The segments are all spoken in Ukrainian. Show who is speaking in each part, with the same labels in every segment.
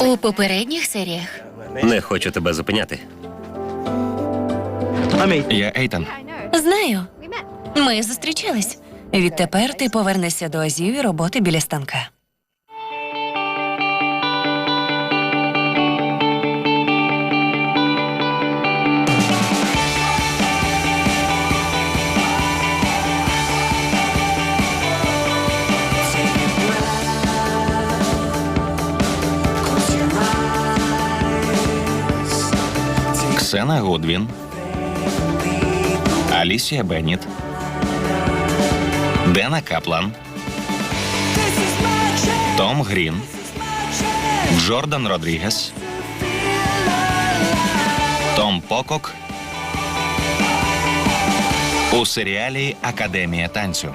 Speaker 1: У попередніх серіях
Speaker 2: Не хочу тебе зупиняти.
Speaker 3: Я Ейтан.
Speaker 1: знаю. Ми зустрічались. Відтепер ти повернешся до азів і роботи біля станка.
Speaker 3: Ксена Гудвін. Алісія Бенніт. Дена Каплан. Том Грін. Джордан Родрігес. Том Покок. У серіалі Академія танцю.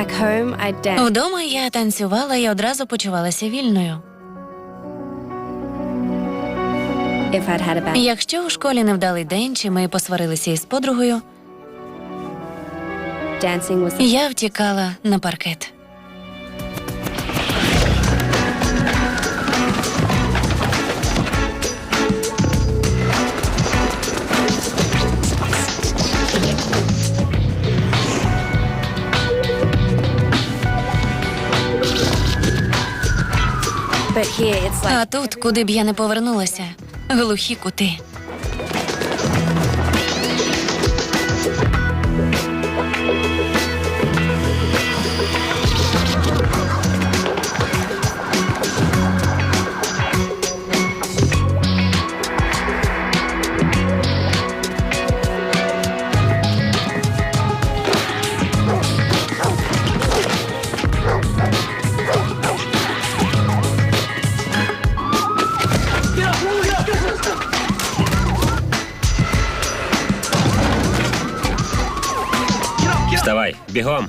Speaker 4: Back home, I danced.
Speaker 1: Вдома я танцювала і одразу почувалася вільною.
Speaker 4: If I'd had a bad
Speaker 1: Якщо у школі невдалий день, чи ми посварилися із подругою,
Speaker 4: dancing was
Speaker 1: я втікала на паркет. А тут, куди б я не повернулася, глухі кути.
Speaker 2: Бігом.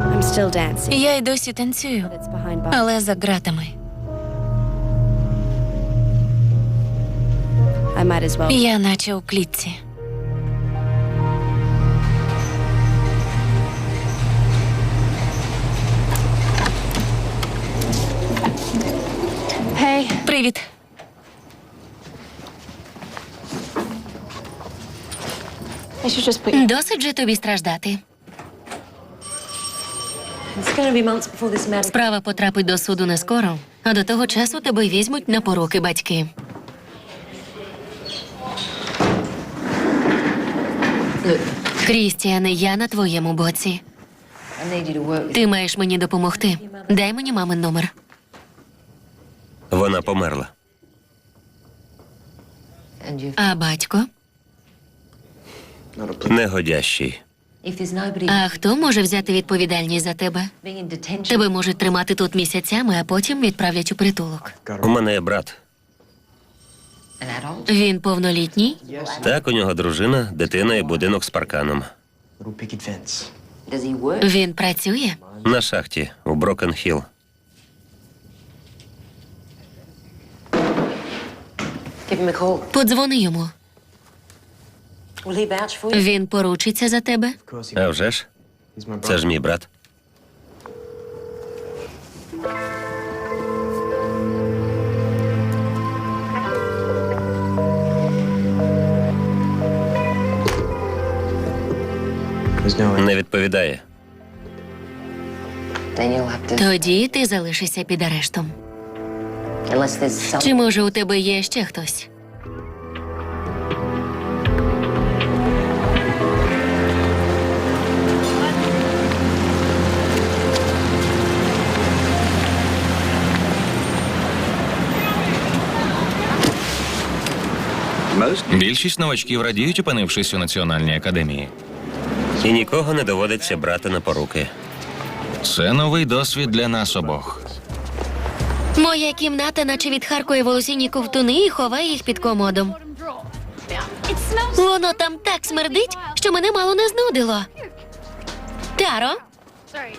Speaker 4: I'm still dancing.
Speaker 1: Я й досі танцюю, але за ґратами.
Speaker 4: I might as well.
Speaker 1: Я наче у клітці. Привіт. Досить же тобі страждати. Справа потрапить до суду не скоро, а до того часу тебе візьмуть на поруки батьки. Крістіане, я на твоєму боці. Ти маєш мені допомогти. Дай мені мамин номер.
Speaker 2: Вона померла.
Speaker 1: А батько?
Speaker 2: Негодящий.
Speaker 1: А хто може взяти відповідальність за тебе? Тебе можуть тримати тут місяцями, а потім відправлять у притулок.
Speaker 2: У мене є брат.
Speaker 1: Він повнолітній?
Speaker 2: Так, у нього дружина, дитина і будинок з парканом.
Speaker 1: Він працює?
Speaker 2: На шахті у Брокен
Speaker 1: Подзвони йому. Він поручиться за тебе.
Speaker 2: А вже ж, це ж мій брат. Не відповідає.
Speaker 1: Тоді ти залишишся під арештом. Чи може у тебе є ще хтось?
Speaker 3: Більшість новачків радіють, опинившись у національній академії.
Speaker 2: І нікого не доводиться брати на поруки.
Speaker 3: Це новий досвід для нас обох.
Speaker 1: Моя кімната, наче відхаркує волосінні ковтуни і ховає їх під комодом. Воно там так смердить, що мене мало не знудило. Таро,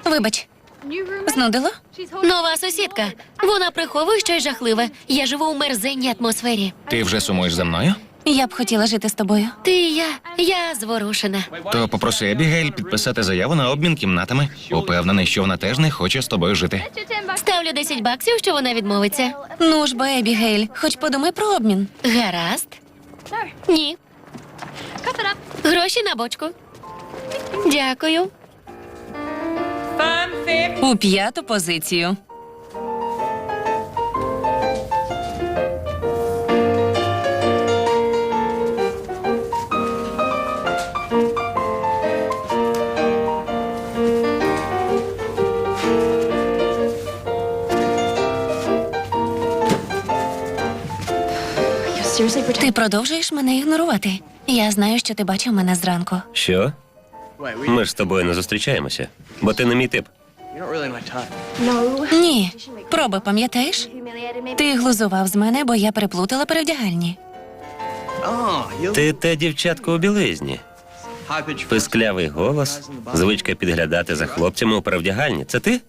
Speaker 5: Вибач, знудило?
Speaker 1: нова сусідка. Вона приховує щось жахливе. Я живу у мерзенній атмосфері.
Speaker 3: Ти вже сумуєш за мною?
Speaker 5: Я б хотіла жити з тобою.
Speaker 1: Ти і я, я зворушена.
Speaker 3: То попроси Ебігейль підписати заяву на обмін кімнатами. Упевнений, що вона теж не хоче з тобою жити.
Speaker 1: Ставлю 10 баксів, що вона відмовиться.
Speaker 5: Ну ж, бо, Ебігейль, хоч подумай про обмін.
Speaker 1: Гаразд. Ні. Гроші на бочку. Дякую.
Speaker 5: У п'яту позицію. Ти продовжуєш мене ігнорувати. Я знаю, що ти бачив мене зранку.
Speaker 2: Що? Ми ж з тобою не зустрічаємося, бо ти не мій тип.
Speaker 5: Ні, проби, пам'ятаєш? Ти глузував з мене, бо я переплутала перевдягальні.
Speaker 6: Oh,
Speaker 2: Ти те дівчатко у білизні. Писклявий голос, звичка підглядати за хлопцями у перевдягальні. Це ти?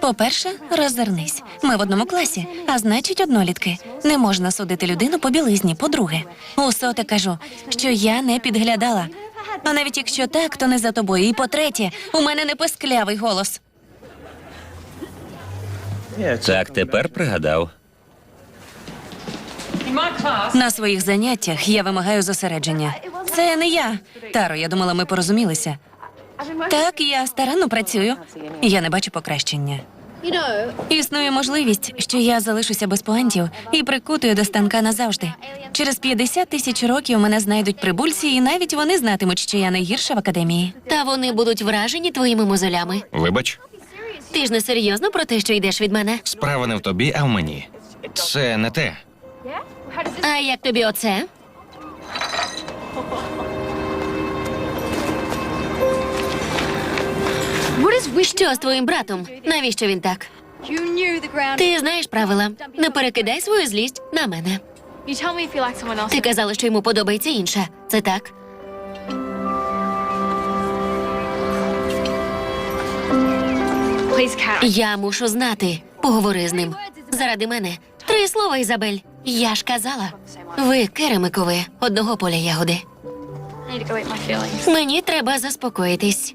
Speaker 5: По-перше, роззирнись. Ми в одному класі, а значить, однолітки. Не можна судити людину по білизні. По-друге, у соте кажу, що я не підглядала. А навіть якщо так, то не за тобою. І по-третє, у мене не писклявий голос.
Speaker 2: Так, тепер пригадав.
Speaker 5: На своїх заняттях я вимагаю зосередження. Це не я. Таро, я думала, ми порозумілися. Так, я старанно працюю. Я не бачу покращення. Існує можливість, що я залишуся без поантів і прикутую до станка назавжди. Через 50 тисяч років мене знайдуть прибульці, і навіть вони знатимуть, що я найгірша в академії.
Speaker 1: Та вони будуть вражені твоїми мозолями.
Speaker 3: Вибач,
Speaker 1: Ти ж не серйозно про те, що йдеш від мене.
Speaker 3: справа не в тобі, а в мені. Це не те.
Speaker 1: А як тобі оце? Що з твоїм братом? Навіщо він так? Ти знаєш правила. Не перекидай свою злість на мене. Ти казала, що йому подобається інша. Це так? Я мушу знати. Поговори з ним. Заради мене. Три слова, Ізабель. Я ж казала. Ви керамикові, одного поля ягоди. Мені треба заспокоїтись.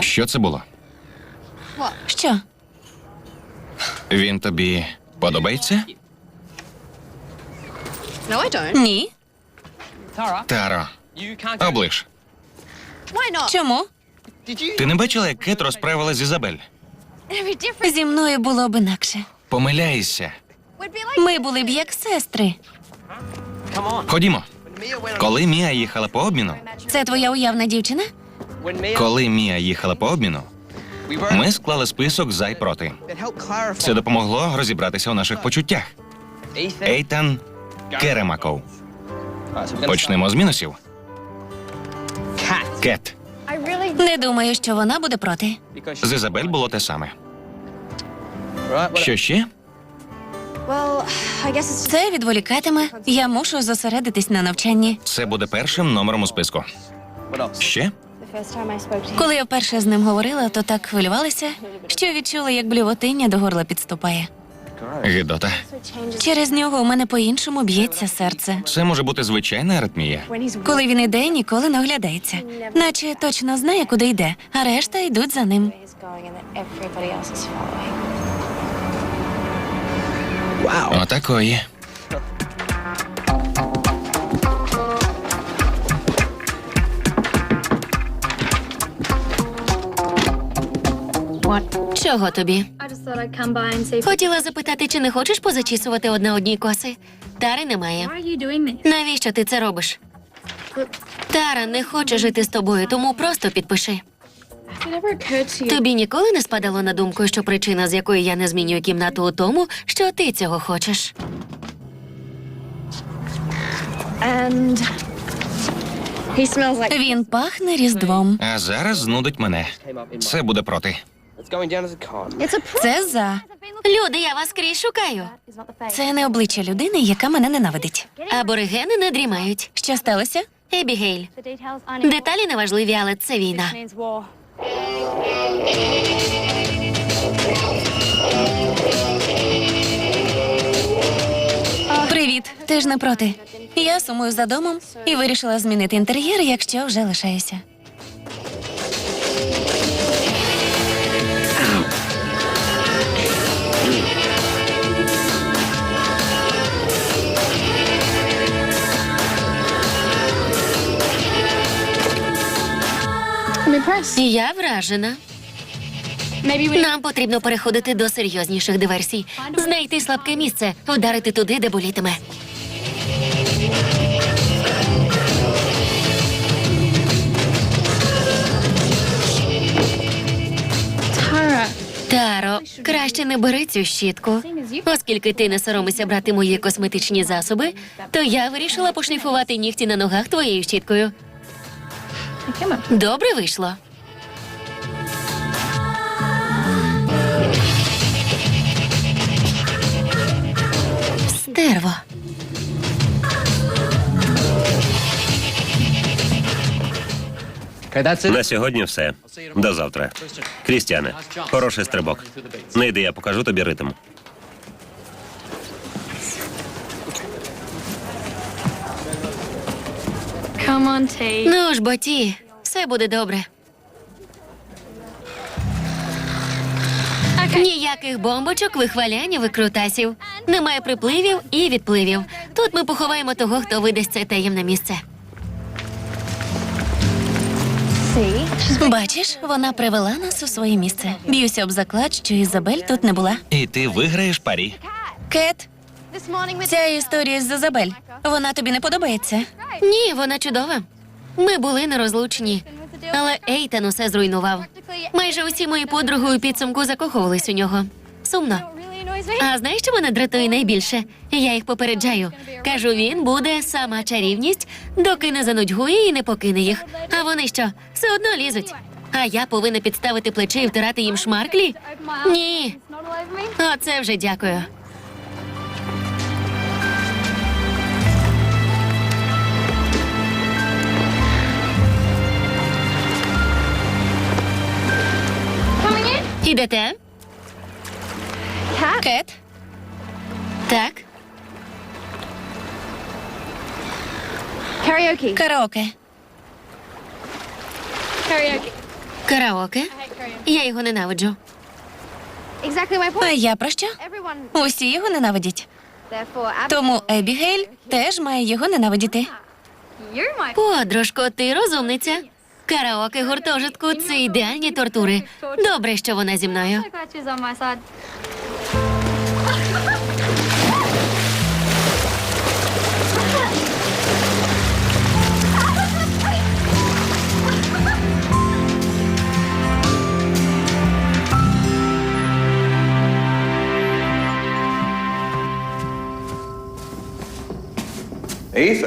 Speaker 3: Що це було?
Speaker 5: Що?
Speaker 3: Він тобі подобається?
Speaker 4: No, I don't.
Speaker 5: Ні?
Speaker 3: Таро, оближ.
Speaker 5: Чому?
Speaker 3: Ти не бачила, як Кет розправила з Ізабель?
Speaker 5: Зі мною було б інакше.
Speaker 3: Помиляєшся.
Speaker 5: Ми були б як сестри.
Speaker 3: Ходімо. Коли Мія їхала по обміну,
Speaker 5: Це твоя уявна дівчина?
Speaker 3: Коли Мія їхала по обміну, ми склали список за й проти. Це допомогло розібратися у наших почуттях. Ейтан Керемаков. Почнемо з мінусів. Кет.
Speaker 5: Не думаю, що вона буде проти.
Speaker 3: З Ізабель було те саме. Що ще?
Speaker 5: Це відволікатиме. Я мушу зосередитись на навчанні.
Speaker 3: Це буде першим номером у списку. Ще?
Speaker 5: Коли я вперше з ним говорила, то так хвилювалася, що відчула, як блювотиння до горла підступає.
Speaker 4: Changes
Speaker 5: Через нього у мене по-іншому б'ється серце.
Speaker 3: Це може бути звичайна аритмія.
Speaker 5: Коли він іде, ніколи не оглядається, наче точно знає, куди йде, а решта йдуть за ним.
Speaker 4: Is and see.
Speaker 1: Хотіла запитати, чи не хочеш позачісувати одна одній коси? Тари немає. Навіщо ти це робиш? Тара не хоче жити з тобою, тому просто підпиши. Тобі ніколи не спадало на думку, що причина, з якої я не змінюю кімнату, у тому, що ти цього хочеш.
Speaker 4: And he smells like.
Speaker 5: Він пахне різдвом.
Speaker 3: А зараз знудить мене. Це буде проти.
Speaker 6: It's going down as a con.
Speaker 4: It's a pr-
Speaker 5: Це за.
Speaker 1: Люди, я вас скрізь шукаю.
Speaker 4: Is not the face.
Speaker 5: Це не обличчя людини, яка мене ненавидить.
Speaker 1: Аборигени не дрімають.
Speaker 5: Що сталося?
Speaker 1: Ебігейль. Деталі не важливі, але це війна.
Speaker 5: Привіт, ти ж не проти. Я сумую за домом і вирішила змінити інтер'єр, якщо вже лишаюся.
Speaker 4: I'm.
Speaker 1: Я вражена. Нам потрібно переходити до серйозніших диверсій. Знайти слабке місце, вдарити туди, де болітиме. Таро, краще не бери цю щітку. Оскільки ти не соромишся брати мої косметичні засоби, то я вирішила пошліфувати нігті на ногах твоєю щіткою. Добре вийшло. Стерво.
Speaker 2: На сьогодні все. До завтра. Крістіане, хороший стрибок. Не йди, я покажу тобі ритм.
Speaker 1: Ну ж, боті, все буде добре. Ніяких бомбочок, вихвалянь і викрутасів. Немає припливів і відпливів. Тут ми поховаємо того, хто видасть це таємне місце.
Speaker 5: Бачиш, вона привела нас у своє місце. Б'юся об заклад, що Ізабель тут не була.
Speaker 3: І ти виграєш парі.
Speaker 5: Кет, ця історія з Ізабель. Вона тобі не подобається.
Speaker 1: Ні, вона чудова. Ми були нерозлучні. Але Ейтан усе зруйнував. Майже усі мої подруги у підсумку закохувались у нього. Сумно. А знаєш, що мене дратує найбільше? Я їх попереджаю. Кажу, він буде сама чарівність, доки не занудьгує і не покине їх. А вони що? Все одно лізуть. А я повинна підставити плече і втирати їм шмарклі? Ні. Оце вже дякую. Ідете?
Speaker 5: Кет,
Speaker 1: Так.
Speaker 4: Karaoke.
Speaker 5: караоке.
Speaker 1: Караоке.
Speaker 4: Karaoke.
Speaker 1: Я його ненавиджу.
Speaker 5: А я про що? Усі його ненавидять. Тому Ебігейль теж має його ненавидіти.
Speaker 1: Подружко, ти розумниця. Караоке гуртожитку це ідеальні тортури. Добре, що вона зі мною.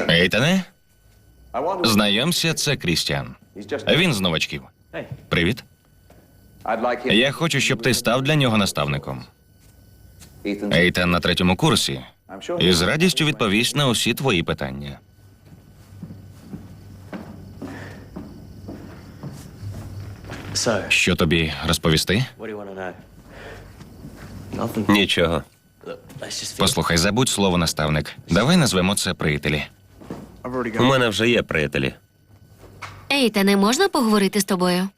Speaker 3: Ейтане, знайомся, це Крістіан. Він з новачків. Привіт. Я хочу, щоб ти став для нього наставником.
Speaker 7: Ethan,
Speaker 3: Ейтан на третьому курсі і з радістю відповість на усі твої питання. Що тобі розповісти?
Speaker 2: Нічого.
Speaker 3: Послухай, забудь слово наставник. Давай назвемо це приятелі.
Speaker 2: У мене вже є приятелі.
Speaker 1: Ейта, не можна поговорити з тобою?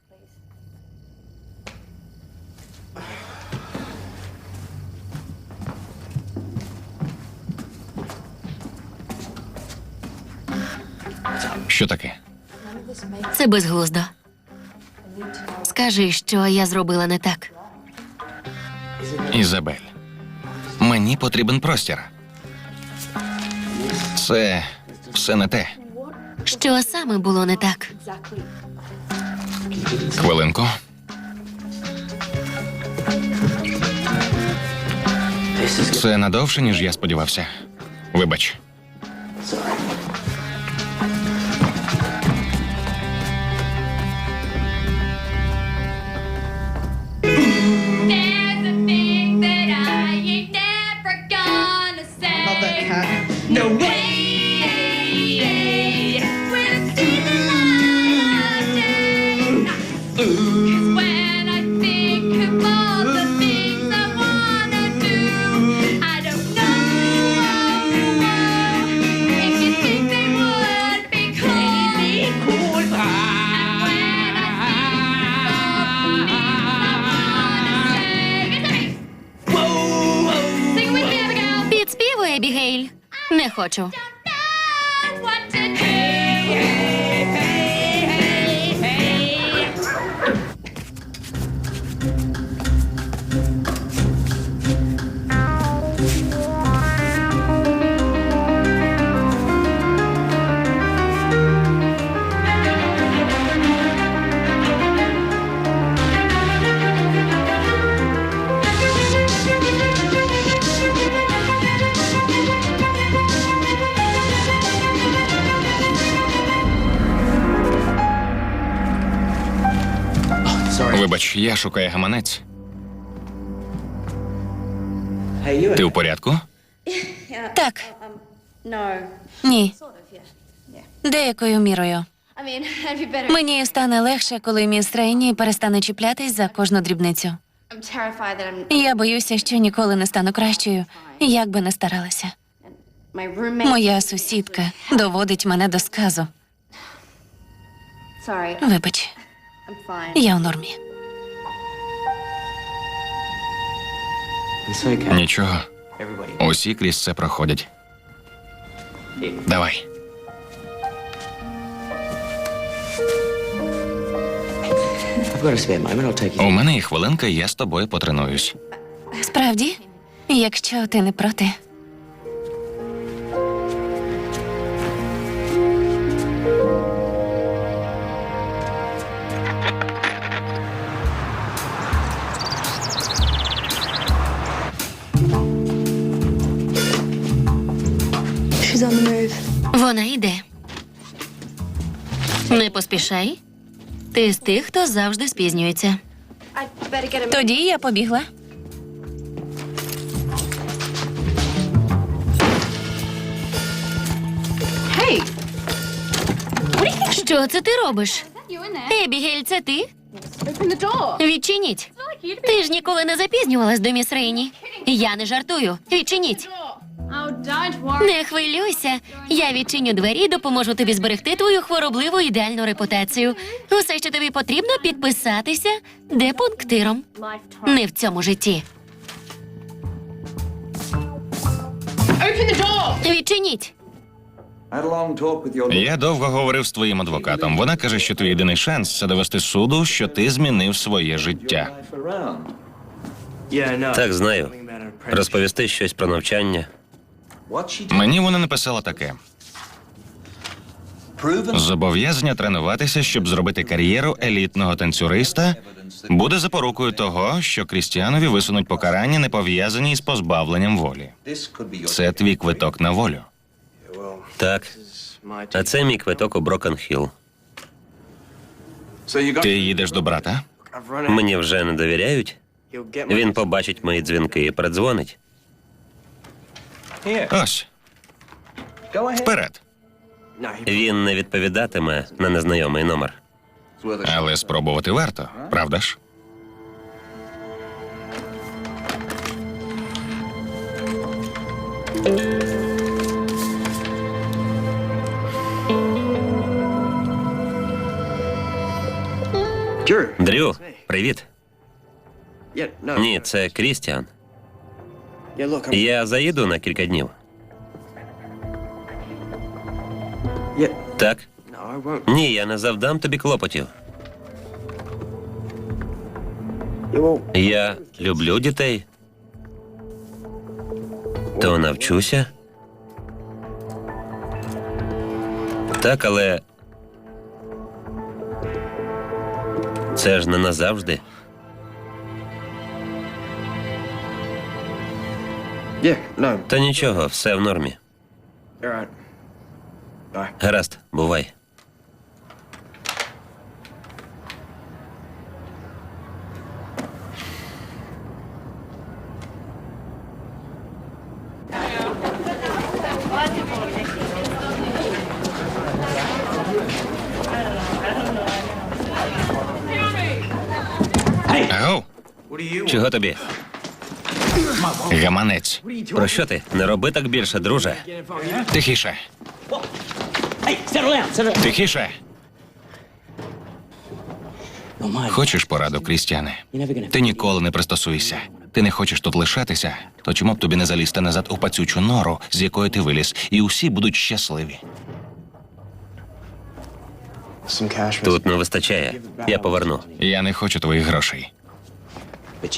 Speaker 3: Що таке?
Speaker 1: Це безглуздо. Скажи, що я зробила не так.
Speaker 3: Ізабель. Мені потрібен простір. Це все не те.
Speaker 1: Що саме було не так?
Speaker 3: Хвилинку. Це надовше, ніж я сподівався. Вибач.
Speaker 1: Не хочу.
Speaker 3: Я шукаю гаманець. Ти в порядку?
Speaker 5: Так, ні. Деякою мірою. Мені стане легше, коли міс Рейні перестане чіплятись за кожну дрібницю. Я боюся, що ніколи не стану кращою, як би не старалася. Моя сусідка доводить мене до сказу. Вибач, я у нормі.
Speaker 3: Нічого. Усі крізь це проходять. Давай. У мене є хвилинка, я з тобою потренуюсь.
Speaker 5: Справді, якщо ти не проти.
Speaker 4: The move.
Speaker 1: Вона йде. Не поспішай. Ти з тих, хто завжди спізнюється.
Speaker 5: Тоді я побігла.
Speaker 1: Що це ти робиш? Ебігель, це ти? Відчиніть. Ти ж ніколи не запізнювалась до міс Рейні. Я не жартую. Відчиніть. Не хвилюйся. Я відчиню двері і допоможу тобі зберегти твою хворобливу ідеальну репутацію. Усе, що тобі потрібно, підписатися депунктиром. Не в цьому житті. Відчиніть.
Speaker 3: Я довго говорив з твоїм адвокатом. Вона каже, що твій єдиний шанс це довести суду, що ти змінив своє життя.
Speaker 2: Так, знаю. Розповісти щось про навчання.
Speaker 3: Мені вона написала таке: зобов'язання тренуватися, щоб зробити кар'єру елітного танцюриста, буде запорукою того, що Крістіанові висунуть покарання, не пов'язані із позбавленням волі. Це твій квиток на волю.
Speaker 2: Так, а це мій квиток у
Speaker 7: got.
Speaker 3: Ти їдеш до брата?
Speaker 2: Мені вже не довіряють. Він побачить мої дзвінки і передзвонить.
Speaker 3: Ось, вперед.
Speaker 2: Він не відповідатиме на незнайомий номер.
Speaker 3: Але спробувати варто, правда ж?
Speaker 2: Дрю, привіт. Ні, це Крістіан. Я заїду на кілька днів. Так? Ні, я не завдам тобі клопотів. Я люблю дітей. То навчуся. Так, але Це ж не назавжди. Та нічого, все в нормі. Гаразд, бувай.
Speaker 3: Агов,
Speaker 2: Чого тобі? Про що ти? Не роби так більше, друже.
Speaker 3: Тихіше. Тихіше. Хочеш пораду, Крістіане? Ти ніколи не пристосуєшся. Ти не хочеш тут лишатися, то чому б тобі не залізти назад у пацючу нору, з якої ти виліз, і усі будуть щасливі.
Speaker 2: Тут не вистачає. Я поверну.
Speaker 3: Я не хочу твоїх грошей.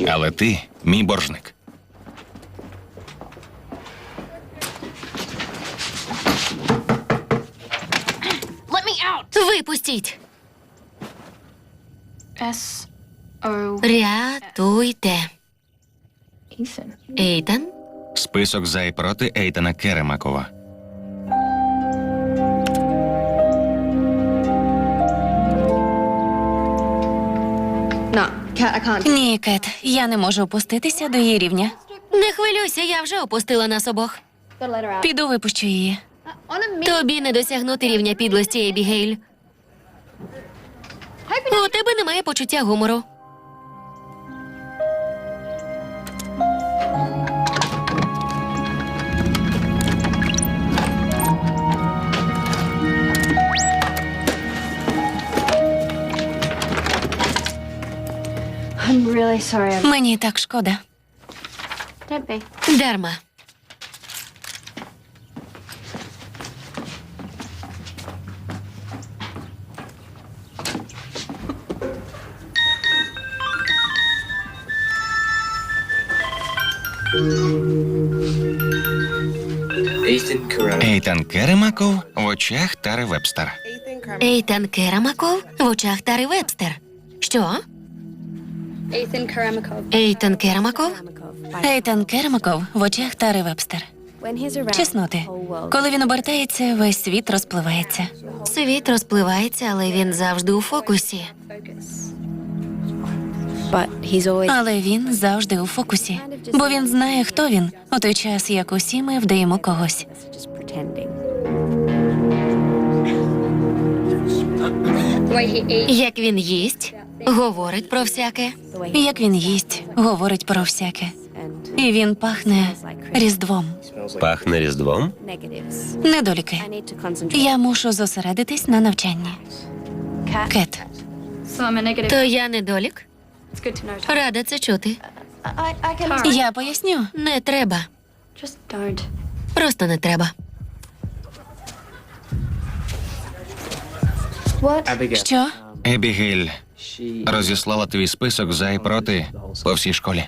Speaker 3: Але ти мій боржник.
Speaker 1: Випустіть! Рятуйте. Ейтан?
Speaker 3: Список за і проти Ейтана Керемакова.
Speaker 5: Ні, Кет, я не можу опуститися до її рівня.
Speaker 1: Не хвилюйся, я вже опустила нас обох.
Speaker 5: Піду випущу її.
Speaker 1: Тобі не досягнути рівня підлості, Ебігейль. У тебе немає почуття гумору.
Speaker 5: Мені так шкода.
Speaker 1: Дарма.
Speaker 3: Ейтан Керемаков в очах Тари Вебстер.
Speaker 1: Ейтан Керамаков в очах Тари Вебстер. Що?
Speaker 4: Ethan Karamakov.
Speaker 1: Ейтан Керамаков?
Speaker 5: Ейтан Кермаков в очах Тари Вебстер. Чесноти. Коли він обертається, весь світ розпливається.
Speaker 1: Світ розпливається, але він завжди у фокусі.
Speaker 5: Але він завжди у фокусі, бо він знає, хто він, у той час, як усі ми вдаємо когось.
Speaker 4: Way.
Speaker 1: Як він їсть, говорить про всяке.
Speaker 5: Як він їсть, говорить про всяке. І він пахне різдвом.
Speaker 2: Пахне різдвом?
Speaker 5: Недоліки. Я мушу зосередитись на навчанні. Кет.
Speaker 1: То я недолік? Рада це чути.
Speaker 5: я поясню.
Speaker 1: Не треба. Просто не треба.
Speaker 5: Що?
Speaker 6: Ебігель
Speaker 3: розіслала твій список за і проти по всій школі.